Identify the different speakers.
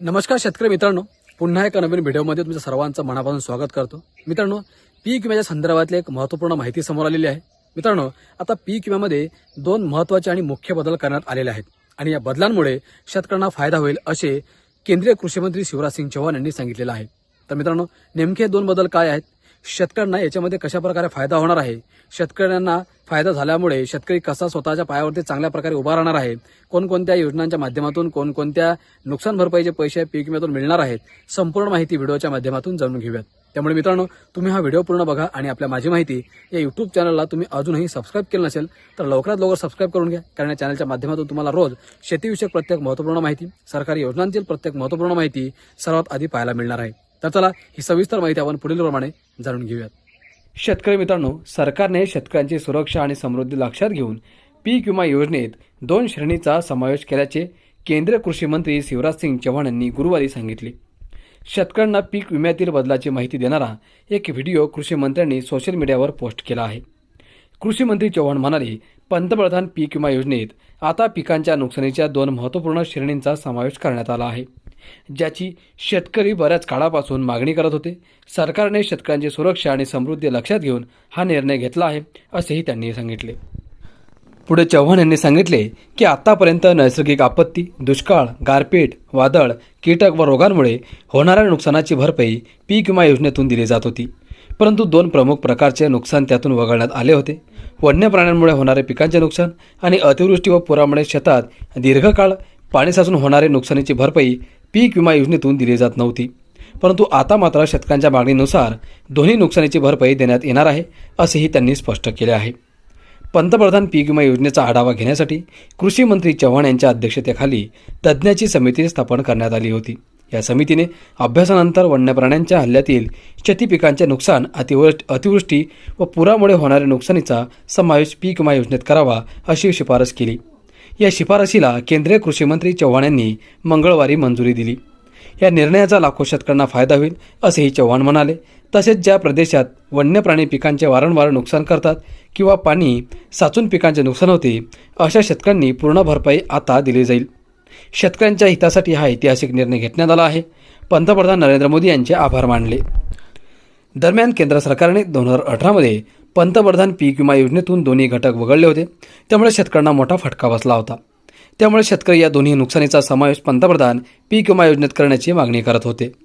Speaker 1: नमस्कार शेतकरी मित्रांनो. पुन्हा एका नवीन व्हिडिओमध्ये तुमचं सर्वांचं मनापासून स्वागत करतो. मित्रांनो पीक विम्याच्या संदर्भातली एक महत्त्वपूर्ण माहिती समोर आलेली आहे. मित्रांनो आता पीक विम्यामध्ये दोन महत्त्वाचे आणि मुख्य बदल करण्यात आलेले आहेत. आणि या बदलांमुळे शेतकऱ्यांना फायदा होईल असे केंद्रीय कृषी मंत्री शिवराज सिंग चौहान यांनी सांगितलेलं आहे. तर मित्रांनो नेमके दोन बदल काय आहेत? शेतकऱ्यांना याच्यामध्ये कशा प्रकारे फायदा होणार आहे? शेतकऱ्यांना फायदा झाल्यामुळे शेतकरी कसा स्वतःच्या पायावरती चांगल्या प्रकारे उभा राहणार आहे? कोणकोणत्या योजनांच्या माध्यमातून कोणकोणत्या नुकसान भरपाईचे पैसे पीक विम्यातून मिळणार आहेत? संपूर्ण माहिती व्हिडिओच्या माध्यमातून जाणून घेऊयात. त्यामुळे मित्रांनो तुम्ही हा व्हिडिओ पूर्ण बघा आणि आपल्या माझी माहिती या युट्यूब चॅनलला तुम्ही अजूनही सबस्क्राईब केलं नसेल तर लवकरात लवकर सबस्क्राईब करून घ्या कारण या चॅनलच्या माध्यमातून तुम्हाला रोज शेतीविषयक प्रत्येक महत्त्वपूर्ण माहिती सरकारी योजनांतील प्रत्येक महत्त्वपूर्ण माहिती सर्वात आधी पाहायला मिळणार आहे. तर चला ही सविस्तर माहिती आपण पुढील प्रमाणे जाणून घेऊयात. शेतकरी मित्रांनो सरकारने शेतकऱ्यांची सुरक्षा आणि समृद्धी लक्षात घेऊन पीक विमा योजनेत दोन श्रेणीचा समावेश केल्याचे केंद्रीय कृषी मंत्री शिवराज सिंग चव्हाण यांनी गुरुवारी सांगितले. शेतकऱ्यांना पीक विम्यातील बदलाची माहिती देणारा एक व्हिडिओ कृषी मंत्र्यांनी सोशल मीडियावर पोस्ट केला आहे. कृषी मंत्री चव्हाण म्हणाले पंतप्रधान पीक विमा योजनेत आता पिकांच्या नुकसानीच्या दोन महत्त्वपूर्ण श्रेणींचा समावेश करण्यात आला आहे. ज्याची शेतकरी बऱ्याच काळापासून मागणी करत होते. सरकारने शेतकऱ्यांची सुरक्षा आणि समृद्धी लक्षात घेऊन हा निर्णय घेतला आहे असेही त्यांनी सांगितले. पुढे चव्हाण यांनी सांगितले की आतापर्यंत नैसर्गिक आपत्ती दुष्काळ गारपीट वादळ कीटक व रोगांमुळे होणाऱ्या नुकसानाची भरपाई पीक विमा योजनेतून दिली जात होती. परंतु दोन प्रमुख प्रकारचे नुकसान त्यातून वगळण्यात आले होते. वन्य प्राण्यांमुळे होणारे पिकांचे नुकसान आणि अतिवृष्टी व पुरामुळे शेतात दीर्घकाळ पाणी साचून होणारे नुकसानीची भरपाई पीक विमा योजनेतून दिली जात नव्हती. परंतु आता मात्र शेतकऱ्यांच्या मागणीनुसार दोन्ही नुकसानीची भरपाई देण्यात येणार आहे असेही त्यांनी स्पष्ट केले आहे. पंतप्रधान पीक विमा योजनेचा आढावा घेण्यासाठी कृषी मंत्री चव्हाण यांच्या अध्यक्षतेखाली तज्ज्ञाची समिती स्थापन करण्यात आली होती. या समितीने अभ्यासानंतर वन्य प्राण्यांच्या हल्ल्यातील शेती पिकांचे नुकसान अतिवृष्टी अतिवृष्टी व पुरामुळे होणाऱ्या नुकसानीचा समावेश पीक विमा योजनेत करावा अशी शिफारस केली. या शिफारसीला केंद्रीय कृषी मंत्री चव्हाण यांनी मंगळवारी मंजुरी दिली. या निर्णयाचा लाखो शेतकऱ्यांना फायदा होईल असेही चव्हाण म्हणाले. तसेच ज्या प्रदेशात वन्य प्राणी पिकांचे वारंवार नुकसान करतात किंवा पाणी साचून पिकांचे नुकसान होते अशा शेतकऱ्यांनी पूर्ण भरपाई आता दिली जाईल. शेतकऱ्यांच्या हितासाठी हा ऐतिहासिक निर्णय घेतण्यात आला आहे. पंतप्रधान नरेंद्र मोदी यांचे आभार मानले. दरम्यान केंद्र सरकारने दोन हजार अठरामध्ये पंतप्रधान पीक विमा योजनेतून दोन्ही घटक वगळले होते. त्यामुळे शेतकऱ्यांना मोठा फटका बसला होता. त्यामुळे शेतकरी या दोन्ही नुकसानीचा समावेश पंतप्रधान पीक विमा योजनेत करण्याची मागणी करत होते.